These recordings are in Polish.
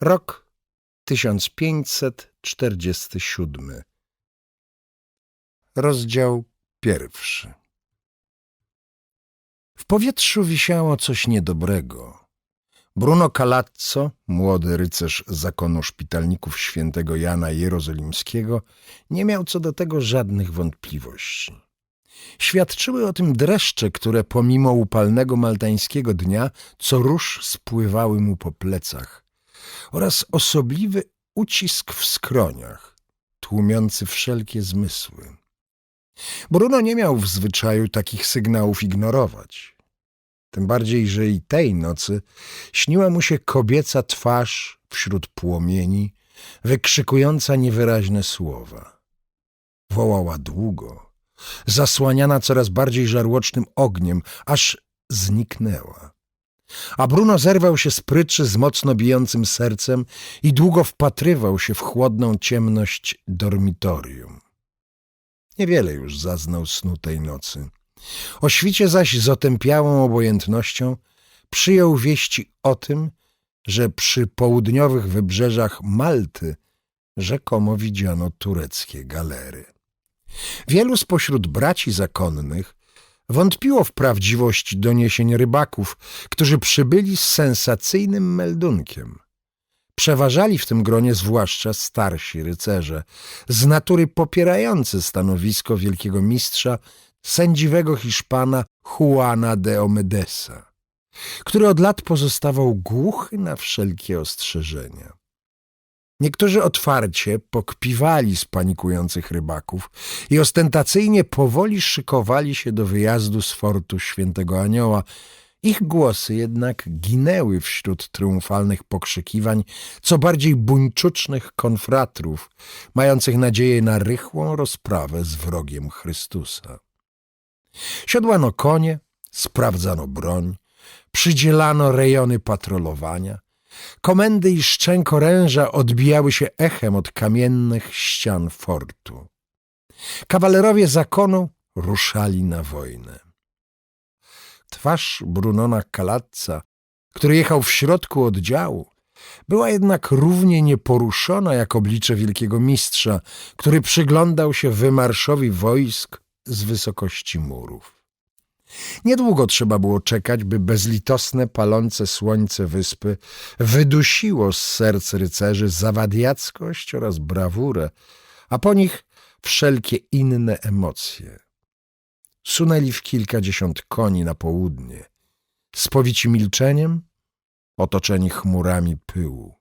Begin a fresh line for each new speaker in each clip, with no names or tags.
Rok 1547. Rozdział pierwszy. W powietrzu wisiało coś niedobrego. Bruno Calazzo, młody rycerz zakonu szpitalników świętego Jana Jerozolimskiego, nie miał co do tego żadnych wątpliwości. Świadczyły o tym dreszcze, które pomimo upalnego maltańskiego dnia co róż spływały mu po plecach oraz osobliwy ucisk w skroniach, tłumiący wszelkie zmysły. Bruno nie miał w zwyczaju takich sygnałów ignorować. Tym bardziej, że i tej nocy śniła mu się kobieca twarz wśród płomieni, wykrzykująca niewyraźne słowa. Wołała długo, zasłaniana coraz bardziej żarłocznym ogniem, aż zniknęła. A Bruno zerwał się z pryczy z mocno bijącym sercem i długo wpatrywał się w chłodną ciemność dormitorium. Niewiele już zaznał snu tej nocy. O świcie zaś z otępiałą obojętnością przyjął wieści o tym, że przy południowych wybrzeżach Malty rzekomo widziano tureckie galery. Wielu spośród braci zakonnych wątpiło w prawdziwość doniesień rybaków, którzy przybyli z sensacyjnym meldunkiem. Przeważali w tym gronie zwłaszcza starsi rycerze, z natury popierający stanowisko wielkiego mistrza, sędziwego Hiszpana Juana de Omedesa, który od lat pozostawał głuchy na wszelkie ostrzeżenia. Niektórzy otwarcie pokpiwali z panikujących rybaków i ostentacyjnie powoli szykowali się do wyjazdu z fortu Świętego Anioła. Ich głosy jednak ginęły wśród triumfalnych pokrzykiwań, co bardziej buńczucznych konfratrów, mających nadzieję na rychłą rozprawę z wrogiem Chrystusa. Siodłano konie, sprawdzano broń, przydzielano rejony patrolowania, Komendy i szczęk oręża odbijały się echem od kamiennych ścian fortu. Kawalerowie zakonu ruszali na wojnę. Twarz Brunona Kalatca, który jechał w środku oddziału, była jednak równie nieporuszona jak oblicze wielkiego mistrza, który przyglądał się wymarszowi wojsk z wysokości murów. Niedługo trzeba było czekać, by bezlitosne, palące słońce wyspy wydusiło z serc rycerzy zawadiackość oraz brawurę, a po nich wszelkie inne emocje. Sunęli w kilkadziesiąt koni na południe, spowici milczeniem, otoczeni chmurami pyłu.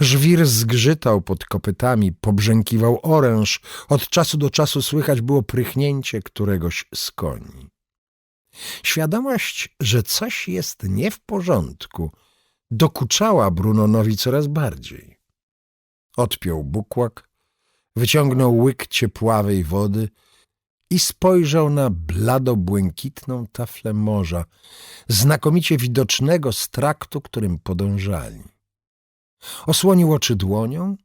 Żwir zgrzytał pod kopytami, pobrzękiwał oręż, od czasu do czasu słychać było prychnięcie któregoś z koni. Świadomość, że coś jest nie w porządku, dokuczała Brunonowi coraz bardziej. Odpiął bukłak, wyciągnął łyk ciepławej wody i spojrzał na blado-błękitną taflę morza, znakomicie widocznego z traktu, którym podążali. Osłonił oczy dłonią,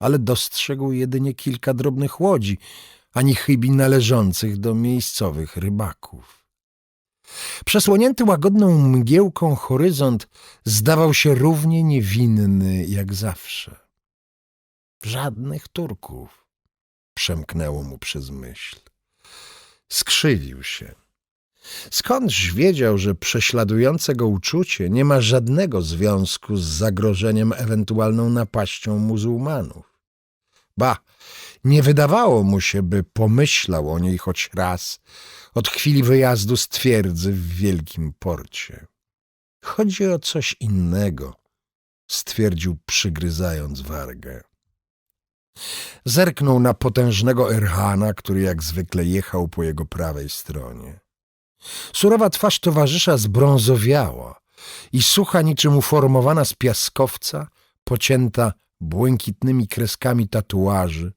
ale dostrzegł jedynie kilka drobnych łodzi, ani chybi należących do miejscowych rybaków. Przesłonięty łagodną mgiełką horyzont zdawał się równie niewinny jak zawsze. Żadnych Turków, przemknęło mu przez myśl. Skrzywił się. Skądś wiedział, że prześladujące go uczucie nie ma żadnego związku z zagrożeniem ewentualną napaścią muzułmanów. Ba, nie wydawało mu się, by pomyślał o niej choć raz od chwili wyjazdu z twierdzy w wielkim porcie. Chodzi o coś innego, stwierdził przygryzając wargę. Zerknął na potężnego Erhana, który jak zwykle jechał po jego prawej stronie. Surowa twarz towarzysza zbrązowiała i sucha niczym uformowana z piaskowca, pocięta błękitnymi kreskami tatuaży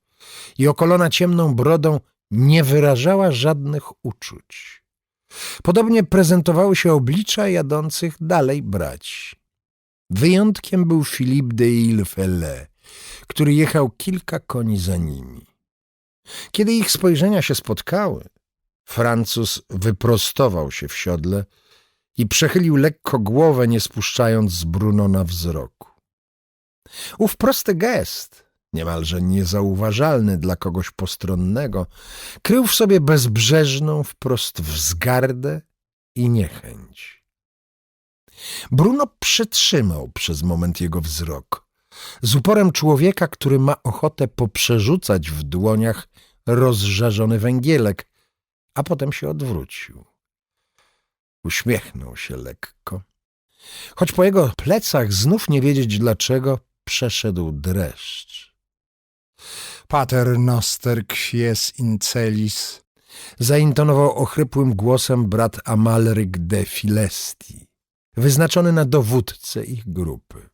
i okolona ciemną brodą nie wyrażała żadnych uczuć. Podobnie prezentowały się oblicza jadących dalej braci. Wyjątkiem był Philippe de Ilfele, który jechał kilka koni za nimi. Kiedy ich spojrzenia się spotkały, Francuz wyprostował się w siodle i przechylił lekko głowę, nie spuszczając z Bruno na wzroku. Ów prosty gest, niemalże niezauważalny dla kogoś postronnego, krył w sobie bezbrzeżną wprost wzgardę i niechęć. Bruno przytrzymał przez moment jego wzrok, z uporem człowieka, który ma ochotę poprzerzucać w dłoniach rozżarzony węgielek, a potem się odwrócił. Uśmiechnął się lekko. Choć po jego plecach znów nie wiedzieć dlaczego przeszedł dreszcz.
Pater noster quies in celis.
Zaintonował ochrypłym głosem brat Amalryk de Filesti, wyznaczony na dowódcę ich grupy.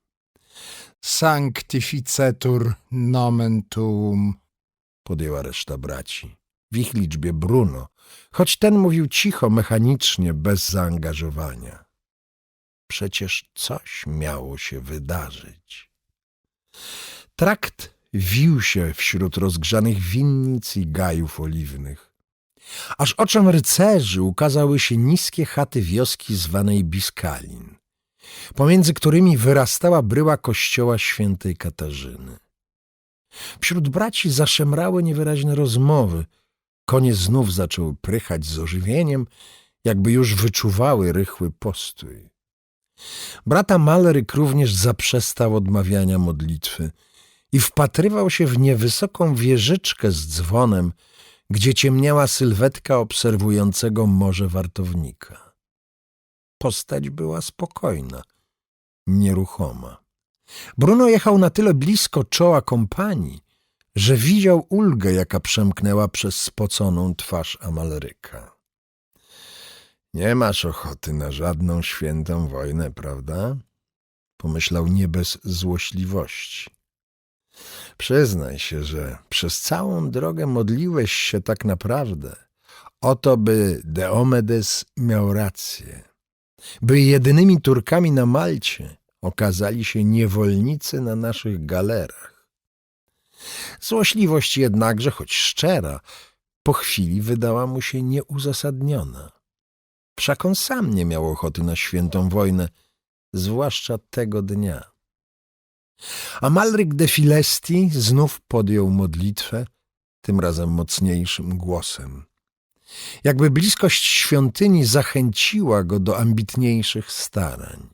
Sanctificetur nomen tuum.
Podjęła reszta braci. W ich liczbie Bruno, choć ten mówił cicho, mechanicznie, bez zaangażowania. Przecież coś miało się wydarzyć. Trakt wił się wśród rozgrzanych winnic i gajów oliwnych. Aż oczom rycerzy ukazały się niskie chaty wioski zwanej Biskalin, pomiędzy którymi wyrastała bryła kościoła świętej Katarzyny. Wśród braci zaszemrały niewyraźne rozmowy. Konie znów zaczęły prychać z ożywieniem, jakby już wyczuwały rychły postój. Brata Maleryk również zaprzestał odmawiania modlitwy i wpatrywał się w niewysoką wieżyczkę z dzwonem, gdzie ciemniała sylwetka obserwującego morze wartownika. Postać była spokojna, nieruchoma. Bruno jechał na tyle blisko czoła kompanii, że widział ulgę, jaka przemknęła przez spoconą twarz Amalryka. Nie masz ochoty na żadną świętą wojnę, prawda? Pomyślał nie bez złośliwości. Przyznaj się, że przez całą drogę modliłeś się tak naprawdę o to, by Deomedes miał rację, by jedynymi Turkami na Malcie okazali się niewolnicy na naszych galerach. Złośliwość jednakże, choć szczera, po chwili wydała mu się nieuzasadniona. Wszak on sam nie miał ochoty na świętą wojnę, zwłaszcza tego dnia. Amalryk de Filesti znów podjął modlitwę, tym razem mocniejszym głosem. Jakby bliskość świątyni zachęciła go do ambitniejszych starań.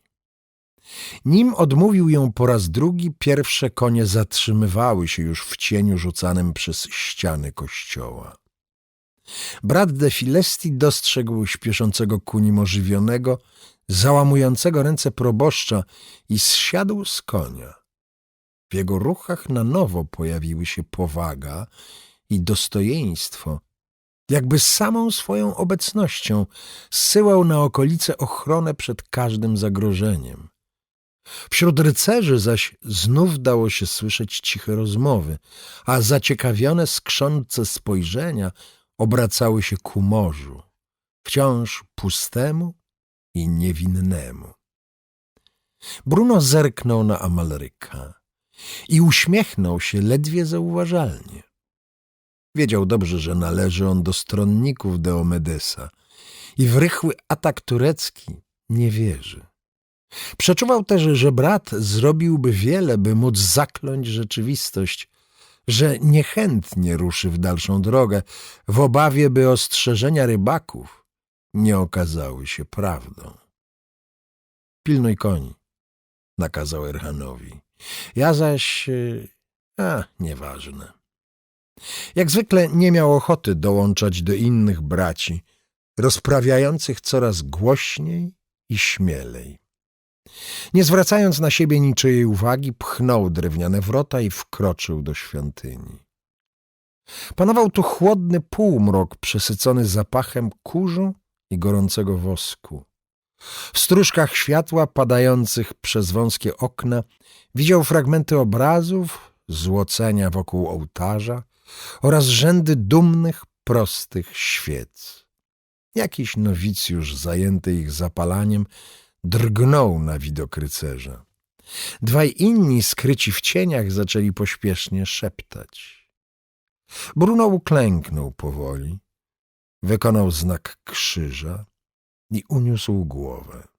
Nim odmówił ją po raz drugi, pierwsze konie zatrzymywały się już w cieniu rzucanym przez ściany kościoła. Brat de Filesti dostrzegł śpieszącego ku nim ożywionego, załamującego ręce proboszcza i zsiadł z konia. W jego ruchach na nowo pojawiły się powaga i dostojeństwo, jakby samą swoją obecnością zsyłał na okolice ochronę przed każdym zagrożeniem. Wśród rycerzy zaś znów dało się słyszeć ciche rozmowy, a zaciekawione skrzące spojrzenia obracały się ku morzu, wciąż pustemu i niewinnemu. Bruno zerknął na Amalryka i uśmiechnął się ledwie zauważalnie. Wiedział dobrze, że należy on do stronników Deomedesa i w rychły atak turecki nie wierzy. Przeczuwał też, że brat zrobiłby wiele, by móc zakląć rzeczywistość, że niechętnie ruszy w dalszą drogę, w obawie, by ostrzeżenia rybaków nie okazały się prawdą. Pilnuj koni, nakazał Erhanowi. Ja zaś... a, nieważne. Jak zwykle nie miał ochoty dołączać do innych braci, rozprawiających coraz głośniej i śmielej. Nie zwracając na siebie niczyjej uwagi, pchnął drewniane wrota i wkroczył do świątyni. Panował tu chłodny półmrok przesycony zapachem kurzu i gorącego wosku. W stróżkach światła padających przez wąskie okna widział fragmenty obrazów, złocenia wokół ołtarza oraz rzędy dumnych, prostych świec. Jakiś nowicjusz zajęty ich zapalaniem drgnął na widok rycerza. Dwaj inni, skryci w cieniach, zaczęli pośpiesznie szeptać. Bruno uklęknął powoli, wykonał znak krzyża i uniósł głowę.